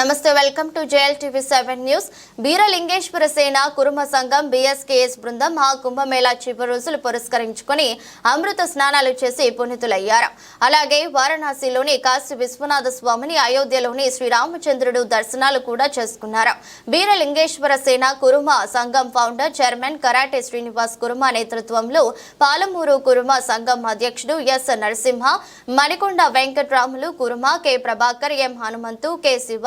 నమస్తే welcome to JL TV seven news. Beeralingeshwara Sena Kuruma సంఘం BSKS బృందం ఆ కుంభమేళా చివరి రోజులు పురస్కరించుకుని అమృత స్నానాలు చేసి పునీతులయ్యారు. అలాగే వారణాసిలోని కాశీ విశ్వనాథ స్వామిని అయోధ్యలోని శ్రీరామచంద్రుడు దర్శనాలు కూడా చేసుకున్నారు. బీరలింగేశ్వర సేన కురుమ సంఘం founder chairman karate Srinivas Kuruma నేతృత్వంలో పాలమూరు కురుమ సంఘం అధ్యక్షుడు S. Narasimha Manikonda Venkatramulu Kuruma K. Prabhakar M. Hanumanthu K. Shiva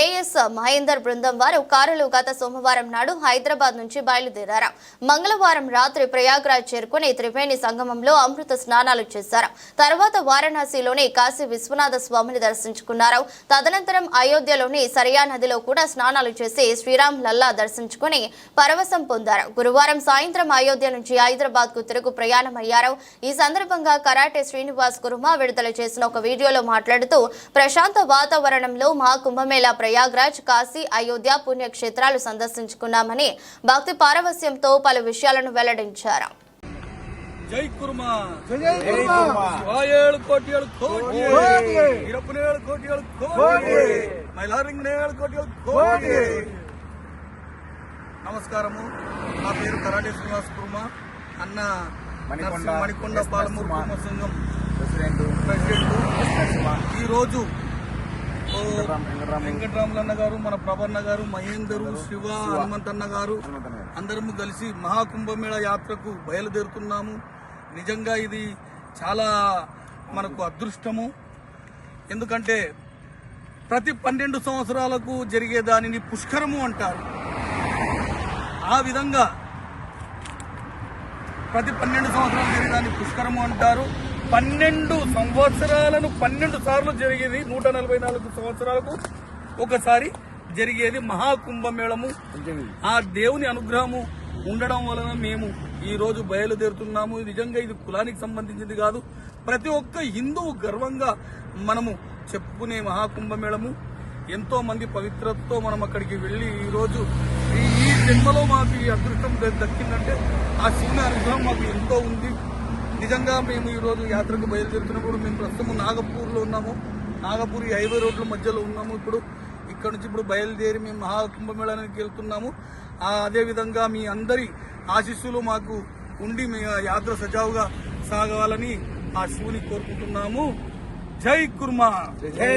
AS Mahender బృందం వారు కారులు గత సోమవారం నాడు హైదరాబాద్ నుంచి బయలుదేరారు. మంగళవారం రాత్రి ప్రయాగ్రాజ్ చేరుకుని త్రివేణి సంగమంలో అమృత స్నానాలు చేశారు. తర్వాత వారణాసిలోని కాశీ విశ్వనాథ స్వామిని దర్శించుకున్నారు. తదనంతరం అయోధ్యలోని సరియా నదిలో కూడా స్నానాలు చేసి శ్రీరామ్ లల్లా దర్శించుకుని పరవశం పొందారు. గురువారం సాయంత్రం అయోధ్య నుంచి హైదరాబాద్కు తిరుగు ప్రయాణమయ్యారు. ఈ సందర్భంగా కరాటే శ్రీనివాస్ కుర్మ విడుదల చేసిన ఒక వీడియోలో మాట్లాడుతూ ప్రశాంత వాతావరణంలో మహా కుంభమేళా ప్రయాగ్రాజ్ కాశీ అయోధ్య పుణ్యక్షేత్రాలు సందర్శించుకున్నామని భక్తి పారవస్యంతో పలు విషయాలను వెల్లడించారు. జై కుర్మా. జై కుర్మా. కోటి. ఏడు కోటి ఇరపనేడు కోటి. కోటి. మైలారింగ్ కోటి. కోటి. నమస్కారము. నా పేరు కరాటే శ్రీనివాస్ కుర్మా. అన్న మణికొండ పాలమూరు కుర్మ సంఘం ప్రెసిడెంట్. ఈ రోజు ఓ గారు మన ప్రభన్న గారు మహేందరు శివ హనుమంతన్న గారు హనుమంతన్న గారు. అందరము కలిసి మహాకుంభమేళ యాత్రకు బయలుదేరుతున్నాము. నిజంగా ఇది చాలా మనకు అదృష్టము. ఎందుకంటే ప్రతి పన్నెండు సంవత్సరాలకు జరిగే దానిని పుష్కరము అంటారు. ఆ విధంగా ప్రతి పన్నెండు సంవత్సరాలు జరిగే దాన్ని పుష్కరము అంటారు. పన్నెండు సంవత్సరాలను పన్నెండు సార్లు జరిగేది నూట నలభై నాలుగు సంవత్సరాలకు ఒకసారి జరిగేది మహాకుంభమేళము. ఆ దేవుని అనుగ్రహము ఉండడం వలన మేము ఈ రోజు బయలుదేరుతున్నాము. నిజంగా ఇది కులానికి సంబంధించింది కాదు. ప్రతి ఒక్క హిందువు గర్వంగా మనము చెప్పుకునే మహాకుంభమేళము. ఎంతో మంది పవిత్రతతో మనం అక్కడికి వెళ్ళి ఈ రోజు ఈ జన్మలో మాకు ఈ అదృష్టం దక్కిందంటే ఆ శివుని అనుగ్రహం మాకు ఎంతో ఉంది. నిజంగా మేము ఈరోజు యాత్రకు బయలుదేరుతున్నప్పుడు మేము ప్రస్తుతం నాగపూర్లో ఉన్నాము. నాగపూర్ హైవే రోడ్ల మధ్యలో ఉన్నాము. ఇప్పుడు ఇక్కడ నుంచి ఇప్పుడు బయలుదేరి మేము మహాకుంభమేళానికి వెళ్తున్నాము. అదేవిధంగా మీ అందరి ఆశీస్సులు మాకు ఉండి మీ యాత్ర సజావుగా సాగాలని ఆ శివుని కోరుకుంటున్నాము. జై కుర్మా. జై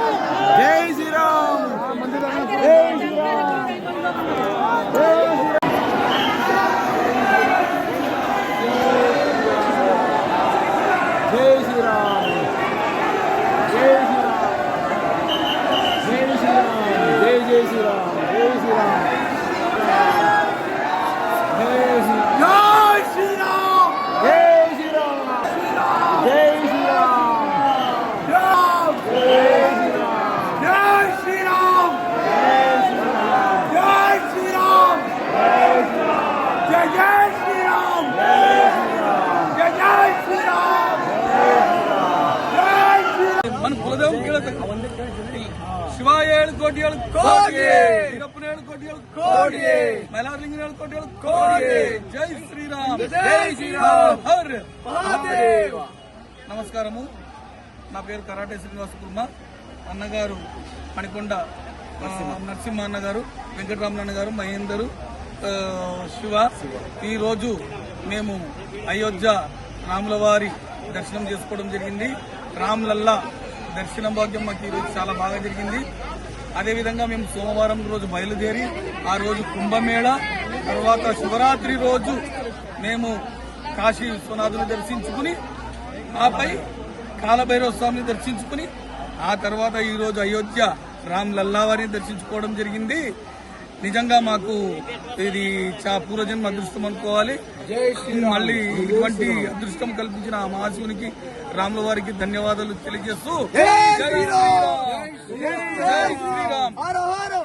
ലിംഗിനാൾ కోడి! കോടിയേ ഇരപ്പനയാൾ കോടികൾ കോടിയേ മലാർ ലിംഗിനാൾ കോടികൾ കോടിയേ జై శ్రీరామ్! జై శ్రీరామ్! నమస్కారము. నా పేరు కరాటే శ్రీనివాస కుమార్ అన్నగారు మణికొండ నరసింహ. అన్నగారు వెంకటరామన్న గారు మహేందరు శివ. ఈరోజు మేము అయోధ్య రాముల వారి దర్శనం చేసుకోవడం జరిగింది. రామ్లల్లా దర్శనం భాగ్యం మాకు ఈరోజు చాలా బాగా జరిగింది. అదేవిధంగా మేము సోమవారం రోజు బయలుదేరి ఆ రోజు కుంభమేళ తర్వాత శివరాత్రి రోజు మేము కాశీ విశ్వనాథుని దర్శించుకుని ఆపై కాలభైరవ స్వామిని దర్శించుకుని ఆ తర్వాత ఈరోజు అయోధ్య రామ్ లల్లావారిని దర్శించుకోవడం జరిగింది. నిజంగా మాకు ఇది చా పూర్వజన్మ అదృష్టం అనుకోవాలి. మళ్ళీ ఇటువంటి అదృష్టం కల్పించిన ఆ మహాశివునికి రాముల వారికి ధన్యవాదాలు తెలియజేస్తూ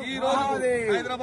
ఈ రోజు హైదరాబాద్